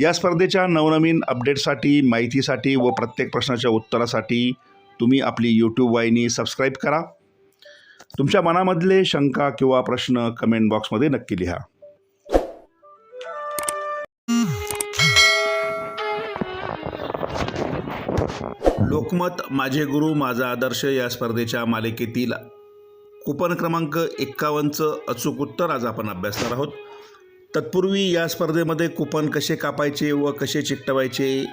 या स्पर्धेच्या नवनवीन अपडेटसाठी माहितीसाठी व प्रत्येक प्रश्नाच्या उत्तरासाठी तुम्ही आपली यूट्यूब वाहिनी सबस्क्राईब करा. तुमच्या मनामधले शंका किंवा प्रश्न कमेंट बॉक्समध्ये नक्की लिहा. लोकमत माझे गुरु माझा आदर्श या स्पर्धेच्या मालिकेतील कुपन क्रमांक एक्कावन्नचं अचूक उत्तर आज आपण अभ्यासणार आहोत. तत्पूर्वी या स्पर्धेमध्ये कुपन कसे कापायचे व कसे चिकटवायचे?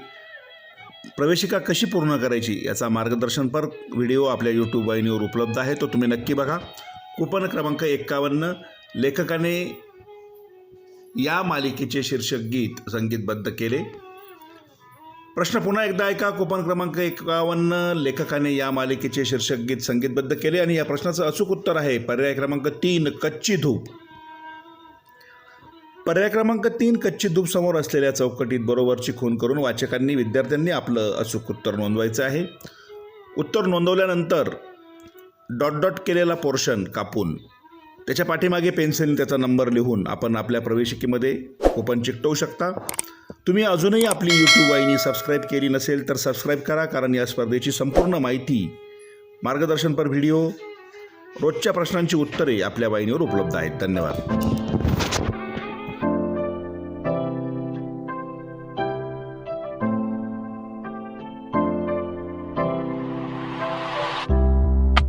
प्रवेशिका कशी पूर्ण करायची याचा मार्गदर्शनपर व्हिडिओ आपल्या यूट्यूब वाहिनीवर उपलब्ध आहे तो तुम्ही नक्की बघा. कुपन क्रमांक एक्कावन्न लेखकाने या मालिकेचे शीर्षक गीत संगीतबद्ध केले. प्रश्न पुन्हा एकदा ऐका. कुपन क्रमांक एकावन्न लेखकाने या मालिकेचे शीर्षक गीत संगीतबद्ध केले आणि या प्रश्नाचं अचूक उत्तर आहे. पर्याय क्रमांक तीन कच्ची धूप. पर्याय क्रमांक तीन कच्ची धूप समोर असलेल्या चौकटीत बरोबरची खून करून वाचकांनी विद्यार्थ्यांनी आपलं अचूक उत्तर नोंदवायचं आहे. उत्तर नोंदवल्यानंतर डॉट डॉट केलेला पोर्शन कापून त्याच्या पाठीमागे पेन्सिलने त्याचा नंबर लिहून आपण आपल्या प्रवेशिकेमध्ये कुपन चिकटवू शकता. तुम्ही अजूनही आपली यूट्यूब वाहिनी सबस्क्राईब केली नसेल तर सबस्क्राईब करा कारण या स्पर्धेची संपूर्ण माहिती मार्गदर्शनपर व्हिडिओ रोजच्या प्रश्नांची उत्तरे आपल्या वाहिनीवर उपलब्ध आहेत. धन्यवाद.